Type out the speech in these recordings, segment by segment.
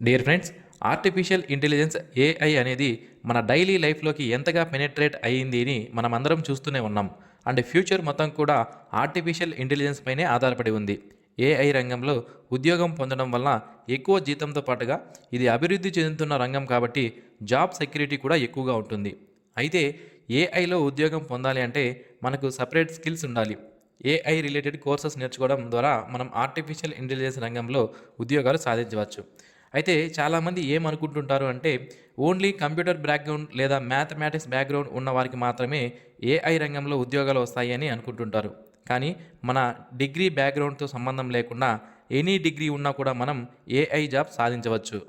Dear friends artificial intelligence AI అనేది మన daily లైఫ్లోకి ఎంతగా పెనెట్రేట్ అయ్యింది అని మనం అందరం చూస్తూనే ఉన్నాం. అండ్ ఫ్యూచర్ మొత్తం కూడా ఆర్టిఫిషియల్ ఇంటెలిజెన్స్ పైనే ఆధారపడి ఉంది. ఏఐ రంగంలో ఉద్యోగం పొందడం వల్ల ఎక్కువ జీతంతో పాటుగా ఇది అభివృద్ధి చెందుతున్న రంగం కాబట్టి జాబ్ సెక్యూరిటీ కూడా ఎక్కువగా ఉంటుంది. అయితే ఏఐలో ఉద్యోగం పొందాలి అంటే మనకు సపరేట్ స్కిల్స్ ఉండాలి. ఏఐ రిలేటెడ్ కోర్సెస్ నేర్చుకోవడం ద్వారా మనం ఆర్టిఫిషియల్ ఇంటెలిజెన్స్ రంగంలో ఉద్యోగాలు సాధించవచ్చు. అయితే చాలామంది ఏమనుకుంటుంటారు అంటే ఓన్లీ కంప్యూటర్ బ్యాక్గ్రౌండ్ లేదా మ్యాథమెటిక్స్ బ్యాక్గ్రౌండ్ ఉన్న వారికి మాత్రమే ఏఐ రంగంలో ఉద్యోగాలు వస్తాయి అని అనుకుంటుంటారు. కానీ మన డిగ్రీ బ్యాక్గ్రౌండ్తో సంబంధం లేకుండా ఎనీ డిగ్రీ ఉన్నా కూడా మనం ఏఐ జాబ్ సాధించవచ్చు.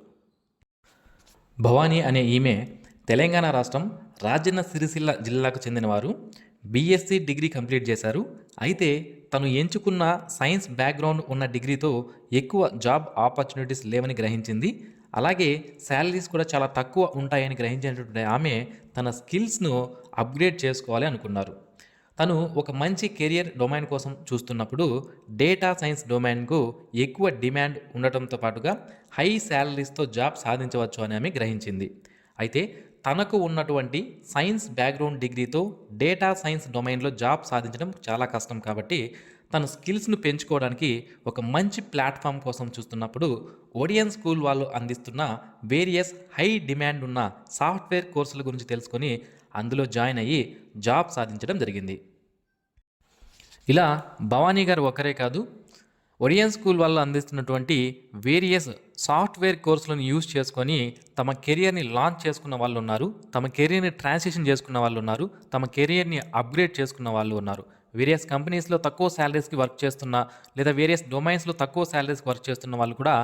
భవానీ అనే ఈమె తెలంగాణ రాష్ట్రం రాజన్న సిరిసిల్ల జిల్లాకు చెందినవారు. బీఎస్సీ డిగ్రీ కంప్లీట్ చేశారు. అయితే తను ఎంచుకున్న సైన్స్ బ్యాక్గ్రౌండ్ ఉన్న డిగ్రీతో ఎక్కువ జాబ్ ఆపర్చునిటీస్ లేవని గ్రహించింది. అలాగే శాలరీస్ కూడా చాలా తక్కువ ఉంటాయని గ్రహించినటువంటి ఆమె తన స్కిల్స్ను అప్గ్రేడ్ చేసుకోవాలి అనుకున్నారు. తను ఒక మంచి కెరియర్ డొమైన్ కోసం చూస్తున్నప్పుడు డేటా సైన్స్ డొమైన్కు ఎక్కువ డిమాండ్ ఉండటంతో పాటుగా హై శాలరీస్తో జాబ్ సాధించవచ్చు అని ఆమె గ్రహించింది. అయితే తనకు ఉన్నటువంటి సైన్స్ బ్యాక్గ్రౌండ్ డిగ్రీతో డేటా సైన్స్ డొమైన్లో జాబ్ సాధించడం చాలా కష్టం కాబట్టి తన స్కిల్స్ను పెంచుకోవడానికి ఒక మంచి ప్లాట్ఫామ్ కోసం చూస్తున్నప్పుడు ఒడియన్ స్కూల్ వాళ్ళు అందిస్తున్న వేరియస్ హై డిమాండ్ ఉన్న సాఫ్ట్వేర్ కోర్సుల గురించి తెలుసుకొని అందులో జాయిన్ అయ్యి జాబ్ సాధించడం జరిగింది. ఇలా భవానీ గారు ఒకరే కాదు ఒరియన్ స్కూల్ వాళ్ళు అందిస్తున్నటువంటి వేరియస్ సాఫ్ట్వేర్ కోర్సులను యూజ్ చేసుకొని తమ కెరియర్ని లాంచ్ చేసుకున్న వాళ్ళు ఉన్నారు తమ కెరియర్ని ట్రాన్సిషన్ చేసుకున్న వాళ్ళు ఉన్నారు తమ కెరియర్ని అప్గ్రేడ్ చేసుకున్న వాళ్ళు ఉన్నారు. వేరియస్ కంపెనీస్లో తక్కువ శాలరీస్కి వర్క్ చేస్తున్న లేదా వేరియస్ డొమైన్స్లో తక్కువ శాలరీస్కి వర్క్ చేస్తున్న వాళ్ళు కూడా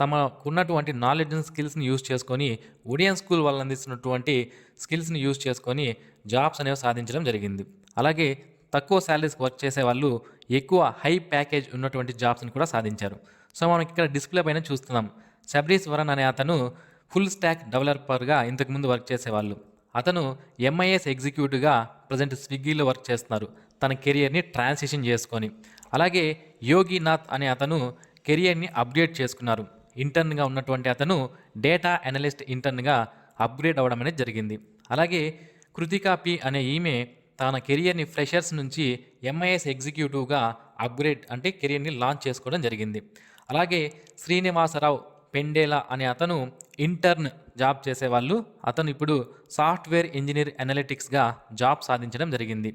తమకున్నటువంటి నాలెడ్జ్ అండ్ స్కిల్స్ని యూజ్ చేసుకొని ఒడియన్ స్కూల్ వాళ్ళు అందిస్తున్నటువంటి స్కిల్స్ని యూజ్ చేసుకొని జాబ్స్ అనేవి సాధించడం జరిగింది. అలాగే తక్కువ శాలరీస్కి వర్క్ చేసే వాళ్ళు ఎక్కువ హై ప్యాకేజ్ ఉన్నటువంటి జాబ్స్ని కూడా సాధించారు. సో మనం ఇక్కడ డిస్ప్లే పైన చూస్తున్నాం. సబ్రీస్ వరన్ అనే అతను ఫుల్ స్టాక్ డెవలపర్గా ఇంతకుముందు వర్క్ చేసేవాళ్ళు. అతను ఎంఐఎస్ ఎగ్జిక్యూటివ్గా ప్రజెంట్ స్విగ్గీలో వర్క్ చేస్తున్నారు. తన కెరియర్ని ట్రాన్సిషన్ చేసుకొని. అలాగే యోగినాథ్ అనే అతను కెరియర్ని అప్గ్రేడ్ చేసుకున్నారు. ఇంటర్న్గా ఉన్నటువంటి అతను డేటా అనలిస్ట్ ఇంటర్న్గా అప్గ్రేడ్ అవ్వడం అనేది జరిగింది. అలాగే కృతికా పి అనే ఈమె తన కెరియర్ని ఫ్రెషర్స్ నుంచి ఎంఐఎస్ ఎగ్జిక్యూటివ్గా అప్గ్రేడ్ అంటే కెరియర్ని లాంచ్ చేసుకోవడం జరిగింది. అలాగే శ్రీనివాసరావు పెండేలా అనే అతను ఇంటర్న్ జాబ్ చేసేవాళ్ళు. అతను ఇప్పుడు సాఫ్ట్వేర్ ఇంజనీర్ అనలిటిక్స్గా జాబ్ సాధించడం జరిగింది.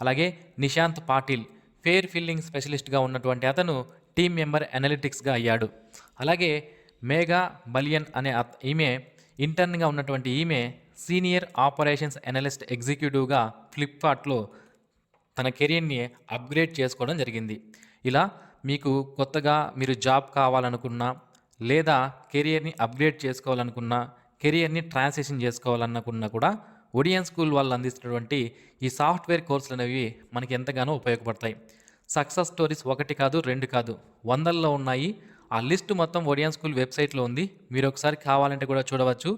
అలాగే నిశాంత్ పాటిల్ ఫేర్ ఫిల్లింగ్ స్పెషలిస్ట్గా ఉన్నటువంటి అతను టీం మెంబర్ అనలిటిక్స్గా అయ్యాడు. అలాగే మేఘా బలియన్ అనే ఈమె ఇంటర్న్గా ఉన్నటువంటి ఈమె సీనియర్ ఆపరేషన్స్ అనలిస్ట్ ఎగ్జిక్యూటివ్గా ఫ్లిప్కార్ట్లో తన కెరీర్ని అప్గ్రేడ్ చేసుకోవడం జరిగింది. ఇలా మీకు కొత్తగా మీరు జాబ్ కావాలనుకున్నా లేదా కెరియర్ని అప్గ్రేడ్ చేసుకోవాలనుకున్నా కెరియర్ని ట్రాన్సిషన్ చేసుకోవాలనుకున్నా కూడా ఒడియన్ స్కూల్ వాళ్ళు అందిస్తున్నటువంటి ఈ సాఫ్ట్వేర్ కోర్సులు అనేవి మనకి ఎంతగానో ఉపయోగపడతాయి. సక్సెస్ స్టోరీస్ ఒకటి కాదు రెండు కాదు వందల్లో ఉన్నాయి. ఆ లిస్ట్ మొత్తం ఒడియన్ స్కూల్ వెబ్సైట్లో ఉంది. మీరు ఒకసారి కావాలంటే కూడా చూడవచ్చు.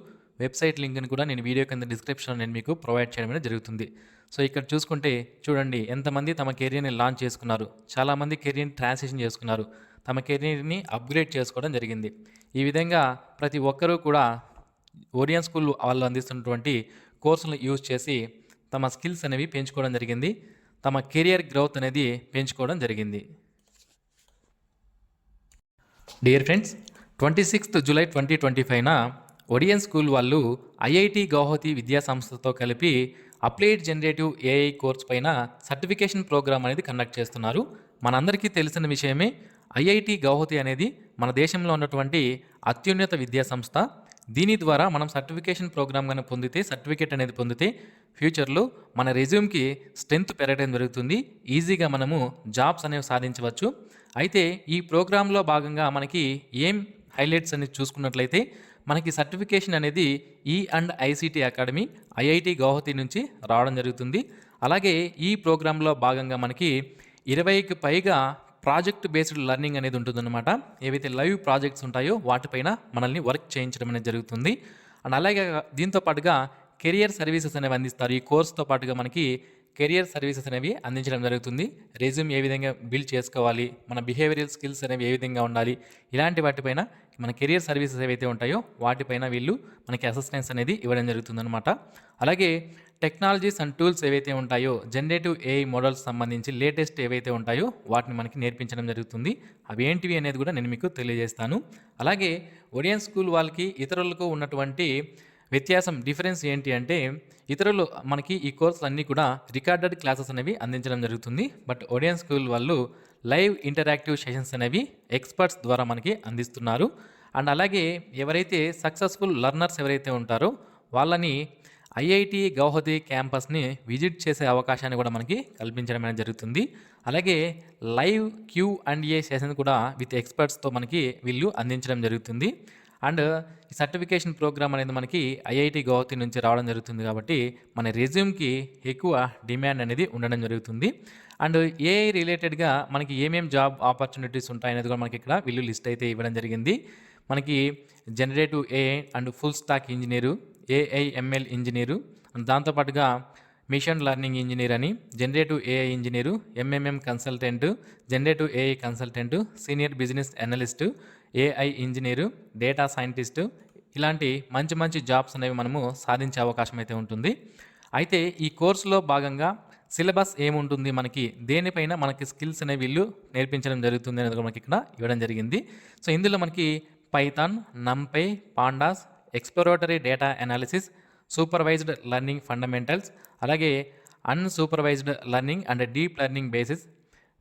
వెబ్సైట్ లింక్ని కూడా నేను వీడియో కింద డిస్క్రిప్షన్ నేను మీకు ప్రొవైడ్ చేయడం జరుగుతుంది. సో ఇక్కడ చూసుకుంటే చూడండి ఎంతమంది తమ కెరీర్ని లాంచ్ చేసుకున్నారు. చాలామంది కెరీర్ని ట్రాన్సిషన్ చేసుకున్నారు. తమ కెరీర్ని అప్గ్రేడ్ చేసుకోవడం జరిగింది. ఈ విధంగా ప్రతి ఒక్కరూ కూడా ఓరియన్ స్కూల్ వాళ్ళు అందిస్తున్నటువంటి కోర్సులను యూజ్ చేసి తమ స్కిల్స్ అనేవి పెంచుకోవడం జరిగింది. తమ కెరియర్ గ్రోత్ అనేది పెంచుకోవడం జరిగింది. Dear friends twenty sixth July twenty twenty ఫైవ్న Odin school వాళ్ళు ఐఐటి గౌహతి విద్యా సంస్థతో కలిపి అప్లైడ్ జనరేటివ్ ఏఐ కోర్స్ పైన సర్టిఫికేషన్ ప్రోగ్రామ్ అనేది కండక్ట్ చేస్తున్నారు. మనందరికీ తెలిసిన విషయమే ఐఐటి గౌహతి అనేది మన దేశంలో ఉన్నటువంటి అత్యున్నత విద్యా సంస్థ. దీని ద్వారా మనం సర్టిఫికేషన్ ప్రోగ్రామ్ కానీ పొందితే సర్టిఫికేట్ అనేది పొందితే ఫ్యూచర్లో మన రెజ్యూమ్కి స్ట్రెంత్ పెరగడం జరుగుతుంది. ఈజీగా మనము జాబ్స్ అనేవి సాధించవచ్చు. అయితే ఈ ప్రోగ్రాంలో భాగంగా మనకి ఏం హైలైట్స్ అనేది చూసుకున్నట్లయితే మనకి సర్టిఫికేషన్ అనేది ఈ and ICT academy IIT Guwahati నుంచి రావడం జరుగుతుంది. అలాగే ఈ ప్రోగ్రాంలో భాగంగా మనకి ఇరవైకి పైగా ప్రాజెక్ట్ బేస్డ్ లెర్నింగ్ అనేది ఉంటుందన్నమాట. ఏవైతే లైవ్ ప్రాజెక్ట్స్ ఉంటాయో వాటిపైన మనల్ని వర్క్ చేయించడం అనేది జరుగుతుంది. అండ్ అలాగే దీంతో పాటుగా కెరియర్ సర్వీసెస్ అనేవి అందిస్తారు. ఈ కోర్స్తో పాటుగా మనకి కెరియర్ సర్వీసెస్ అనేవి అందించడం జరుగుతుంది. రెజ్యూమ్ ఏ విధంగా బిల్డ్ చేసుకోవాలి మన బిహేవియరల్ స్కిల్స్ అనేవి ఏ విధంగా ఉండాలి ఇలాంటి వాటిపైన మన కెరియర్ సర్వీసెస్ ఏవైతే ఉంటాయో వాటిపైన వీళ్ళు మనకి అసిస్టెన్స్ అనేది ఇవ్వడం జరుగుతుందన్నమాట. అలాగే టెక్నాలజీస్ అండ్ టూల్స్ ఏవైతే ఉంటాయో జనరేటివ్ ఏఐ మోడల్స్ సంబంధించి లేటెస్ట్ ఏవైతే ఉంటాయో వాటిని మనకి నేర్పించడం జరుగుతుంది. అవి ఏంటివి అనేది కూడా నేను మీకు తెలియజేస్తాను. అలాగే ఒడియన్ స్కూల్ వాళ్ళకి ఇతరులకు ఉన్నటువంటి వ్యత్యాసం డిఫరెన్స్ ఏంటి అంటే ఇతరులు మనకి ఈ కోర్సులు అన్నీ కూడా రికార్డెడ్ క్లాసెస్ అనేవి అందించడం జరుగుతుంది. బట్ ఒడియన్ స్కూల్ వాళ్ళు లైవ్ ఇంటరాక్టివ్ సెషన్స్ అనేవి ఎక్స్పర్ట్స్ ద్వారా మనకి అందిస్తున్నారు. అండ్ అలాగే ఎవరైతే సక్సెస్ఫుల్ లర్నర్స్ ఎవరైతే ఉంటారో వాళ్ళని ఐఐటి గౌహతి క్యాంపస్ని విజిట్ చేసే అవకాశాన్ని కూడా మనకి కల్పించడం అనేది జరుగుతుంది. అలాగే live Q and A session కూడా విత్ ఎక్స్పర్ట్స్తో మనకి వీళ్ళు అందించడం జరుగుతుంది. అండ్ ఈ సర్టిఫికేషన్ ప్రోగ్రామ్ అనేది మనకి ఐఐటి గౌహతి నుంచి రావడం జరుగుతుంది కాబట్టి మన రెజ్యూమ్కి ఎక్కువ డిమాండ్ అనేది ఉండడం జరుగుతుంది. అండ్ ఏఐ రిలేటెడ్గా మనకి ఏమేం జాబ్ ఆపర్చునిటీస్ ఉంటాయనేది కూడా మనకి ఇక్కడ వీళ్ళు లిస్ట్ అయితే ఇవ్వడం జరిగింది. మనకి generative AI and full stack engineer AIML engineer and దాంతోపాటుగా మిషన్ లెర్నింగ్ ఇంజనీర్ అని generative AI engineer hmm consultant generative AI consultant senior business analyst AI engineer data scientist ఇలాంటి మంచి మంచి జాబ్స్ అనేవి మనము సాధించే అవకాశం అయితే ఉంటుంది. అయితే ఈ కోర్సులో భాగంగా సిలబస్ ఏముంటుంది మనకి దేనిపైన మనకి స్కిల్స్ అనేవి వీళ్ళు నేర్పించడం జరుగుతుంది అనేది మనకి ఇక్కడ ఇవ్వడం జరిగింది. సో ఇందులో మనకి Python NumPy pandas exploratory data analysis supervised learning fundamentals అలాగే unsupervised learning and deep learning basis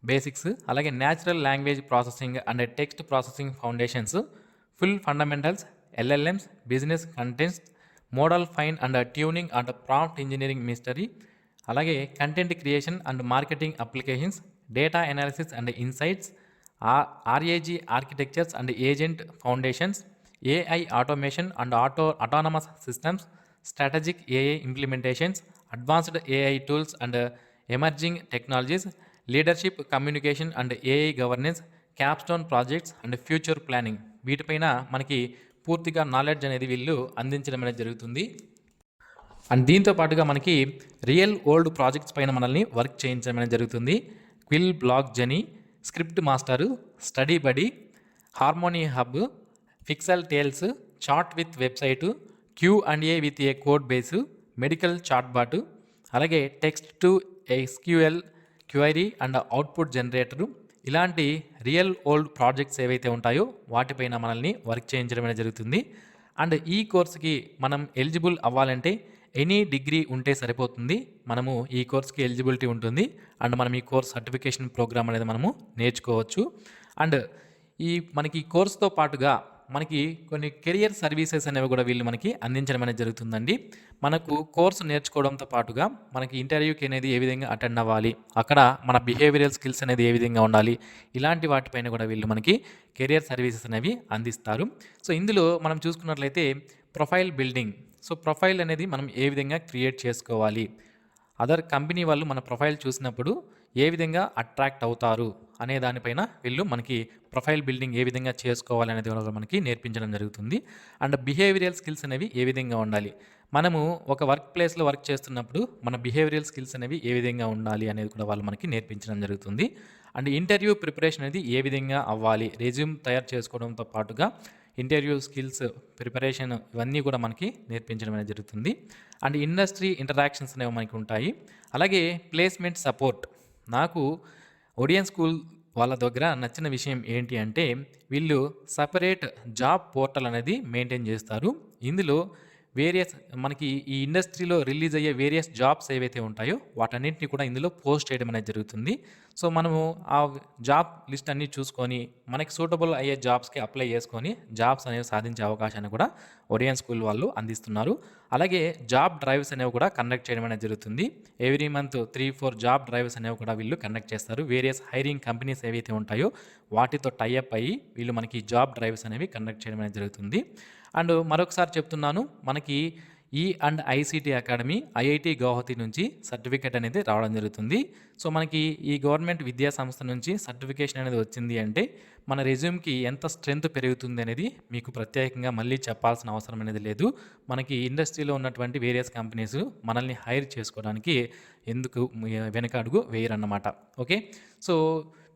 basics అలాగే natural language processing and text processing foundations full fundamentals LLMs business contents model fine and tuning and prompt engineering mastery అలాగే content creation and marketing applications data analysis and insights RAG architectures and agent foundations AI automation and auto autonomous systems strategic AI implementations advanced AI tools and emerging technologies leadership communication and AI governance capstone projects and future planning వీటిపైన మనకి పూర్తిగా knowledge అనేది వీళ్ళు అందించడం అనేది జరుగుతుంది. And దీంతో పాటుగా మనకి రియల్ ఓల్డ్ ప్రాజెక్ట్స్ పైన మనల్ని వర్క్ చేయించడం అనేది జరుగుతుంది. Quill blog genie script master study buddy harmony hub pixel tales chat with website Q and A with a code base medical chatbot అలాగే text to SQL query and output generator. ఇలాంటి real world projects ఏవైతే ఉంటాయో వాటిపైన మనల్ని work చేయించడం అనేది జరుగుతుంది. And ఈ కోర్సుకి మనం ఎలిజిబుల్ అవ్వాలంటే ఎనీ డిగ్రీ ఉంటే సరిపోతుంది. మనము ఈ కోర్స్కి ఎలిజిబిలిటీ ఉంటుంది. అండ్ మనం ఈ కోర్స్ సర్టిఫికేషన్ ప్రోగ్రామ్ అనేది మనము నేర్చుకోవచ్చు. అండ్ ఈ మనకి ఈ కోర్సుతో పాటుగా మనకి కొన్ని కెరియర్ సర్వీసెస్ అనేవి కూడా వీళ్ళు మనకి అందించడం అనేది జరుగుతుందండి. మనకు కోర్సు నేర్చుకోవడంతో పాటుగా మనకి ఇంటర్వ్యూకి అనేది ఏ విధంగా అటెండ్ అవ్వాలి అక్కడ మన బిహేవియరల్ స్కిల్స్ అనేది ఏ విధంగా ఉండాలి ఇలాంటి వాటిపైన కూడా వీళ్ళు మనకి కెరియర్ సర్వీసెస్ అనేవి అందిస్తారు. సో ఇందులో మనం చూసుకున్నట్లయితే ప్రొఫైల్ బిల్డింగ్. సో ప్రొఫైల్ అనేది మనం ఏ విధంగా క్రియేట్ చేసుకోవాలి? అదర్ కంపెనీ వాళ్ళు మన ప్రొఫైల్ చూసినప్పుడు ఏ విధంగా అట్రాక్ట్ అవుతారు అనే దానిపైన వీళ్ళు మనకి ప్రొఫైల్ బిల్డింగ్ ఏ విధంగా చేసుకోవాలి అనేది మనకి నేర్పించడం జరుగుతుంది. అండ్ బిహేవియరల్ స్కిల్స్ అనేవి ఏ విధంగా ఉండాలి? మనము ఒక వర్క్ ప్లేస్లో వర్క్ చేస్తున్నప్పుడు మన బిహేవియరల్ స్కిల్స్ అనేవి ఏ విధంగా ఉండాలి అనేది కూడా వాళ్ళు మనకి నేర్పించడం జరుగుతుంది. అండ్ ఇంటర్వ్యూ ప్రిపరేషన్ అనేది ఏ విధంగా అవ్వాలి? రెజ్యూమ్ తయారు చేసుకోవడంతో పాటుగా ఇంటర్వ్యూ స్కిల్స్ ప్రిపరేషన్ ఇవన్నీ కూడా మనకి నేర్పించడం అనేది జరుగుతుంది. అండ్ ఇండస్ట్రీ ఇంటరాక్షన్స్ అనేవి మనకి ఉంటాయి. అలాగే ప్లేస్మెంట్ సపోర్ట్. నాకు ఒడియన్ స్కూల్ వాళ్ళ దగ్గర నచ్చిన విషయం ఏంటి అంటే వీళ్ళు సపరేట్ జాబ్ పోర్టల్ అనేది మెయింటైన్ చేస్తారు. ఇందులో వేరియస్ మనకి ఈ ఇండస్ట్రీలో రిలీజ్ అయ్యే వేరియస్ జాబ్స్ ఏవైతే ఉంటాయో వాటన్నింటినీ కూడా ఇందులో పోస్ట్ చేయడం అనేది జరుగుతుంది. సో మనము ఆ జాబ్ లిస్ట్ అన్నీ చూసుకొని మనకి సూటబుల్ అయ్యే జాబ్స్కి అప్లై చేసుకొని జాబ్స్ అనేవి సాధించే అవకాశాన్ని కూడా ఒడియన్ స్కూల్ వాళ్ళు అందిస్తున్నారు. అలాగే జాబ్ డ్రైవ్స్ అనేవి కూడా కండక్ట్ చేయడం అనేది జరుగుతుంది. Every month three four job drives అనేవి కూడా వీళ్ళు కండక్ట్ చేస్తారు. వేరియస్ హైరింగ్ కంపెనీస్ ఏవైతే ఉంటాయో వాటితో టైఅప్ అయ్యి వీళ్ళు మనకి జాబ్ డ్రైవ్స్ అనేవి కండక్ట్ చేయడం అనేది జరుగుతుంది. అండ్ మరొకసారి చెప్తున్నాను మనకి E and ICT academy IIT Guwahati నుంచి సర్టిఫికేట్ అనేది రావడం జరుగుతుంది. సో మనకి ఈ గవర్నమెంట్ విద్యా సంస్థ నుంచి సర్టిఫికేషన్ అనేది వచ్చింది అంటే మన రెజ్యూమ్కి ఎంత స్ట్రెంత్ పెరుగుతుంది అనేది మీకు ప్రత్యేకంగా మళ్ళీ చెప్పాల్సిన అవసరం అనేది లేదు. మనకి ఇండస్ట్రీలో ఉన్నటువంటి వేరియస్ కంపెనీస్ మనల్ని హైర్ చేసుకోవడానికి ఎందుకు వెనక అడుగు వేయరన్నమాట. Okay so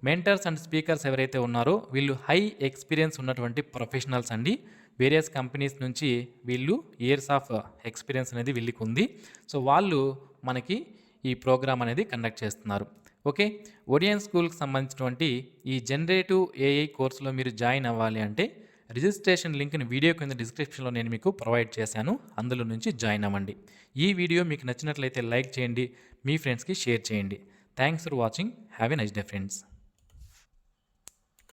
mentors and speakers ఎవరైతే ఉన్నారో వీళ్ళు హై ఎక్స్పీరియన్స్ ఉన్నటువంటి ప్రొఫెషనల్స్ అండి. వేరియస్ కంపెనీస్ నుంచి వీళ్ళు ఇయర్స్ ఆఫ్ ఎక్స్పీరియన్స్ అనేది వీళ్ళకి ఉంది సో వాళ్ళు మనకి ఈ ప్రోగ్రామ్ అనేది కండక్ట్ చేస్తున్నారు. ఓకే? ఒడియన్ స్కూల్కి సంబంధించినటువంటి ఈ జనరేటివ్ ఏఐ కోర్సులో మీరు జాయిన్ అవ్వాలి అంటే రిజిస్ట్రేషన్ లింక్ని వీడియో కింద డిస్క్రిప్షన్లో నేను మీకు ప్రొవైడ్ చేశాను. అందులో నుంచి జాయిన్ అవ్వండి. ఈ వీడియో మీకు నచ్చినట్లయితే లైక్ చేయండి. మీ ఫ్రెండ్స్కి షేర్ చేయండి. Thanks for watching have a nice day friends